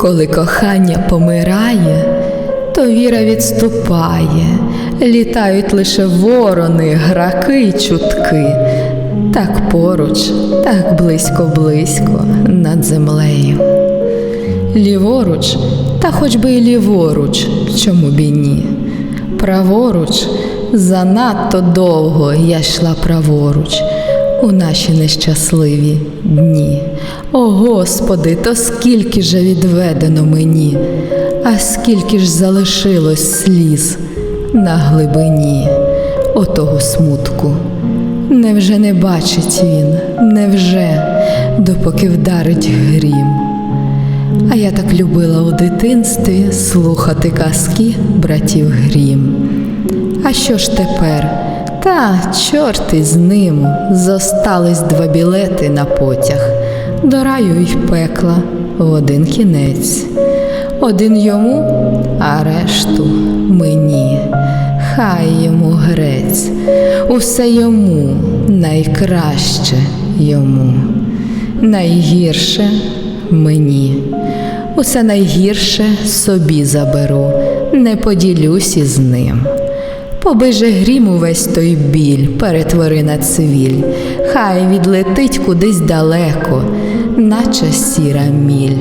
Коли кохання помирає, то віра відступає, літають лише ворони, граки й чутки. Так поруч, так близько-близько над землею. Ліворуч, та хоч би й ліворуч, чому б і ні. Праворуч, занадто довго я йшла праворуч у наші нещасливі дні. О Господи, то скільки же відведено мені, а скільки ж залишилось сліз на глибині отого смутку. Невже не бачить він, невже, допоки вдарить грім? А я так любила у дитинстві слухати казки братів Грім. А що ж тепер? Та чорти з ним зостались два білети на потяг до раю й пекла в один кінець. Один йому, а решту мені. Хай йому грець, усе йому найкраще йому, найгірше мені. Усе найгірше собі заберу, не поділюсь із ним. Побий же грім увесь той біль, перетвори на цвіль, хай відлетить кудись далеко, наче сіра міль.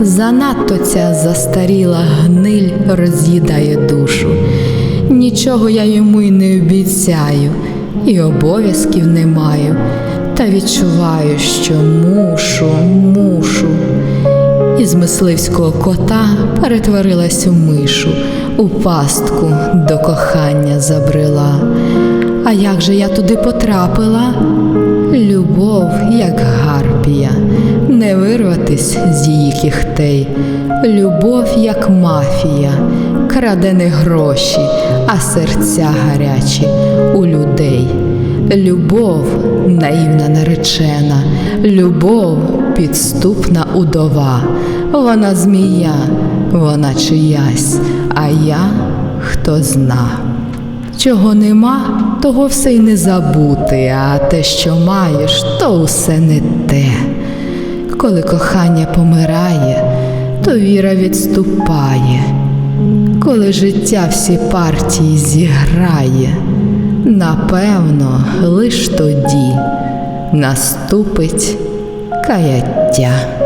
Занадто ця застаріла гниль роз'їдає душу. Нічого я йому й не обіцяю, і обов'язків не маю, та відчуваю, що мушу, мушу. Із мисливського кота перетворилась у мишу, у пастку до кохання забрела. А як же я туди потрапила? Любов, як гарпія, не вирватись з її кіхтей. Любов, як мафія, краде не гроші, а серця гарячі у людей. Любов наївна наречена, любов підступна удова. Вона змія, вона чиясь, а я хто зна. Чого нема, того все й не забути, а те, що маєш, то усе не те. Коли кохання помирає, то віра відступає. Коли життя всі партії зіграє, напевно, лиш тоді наступить каяття.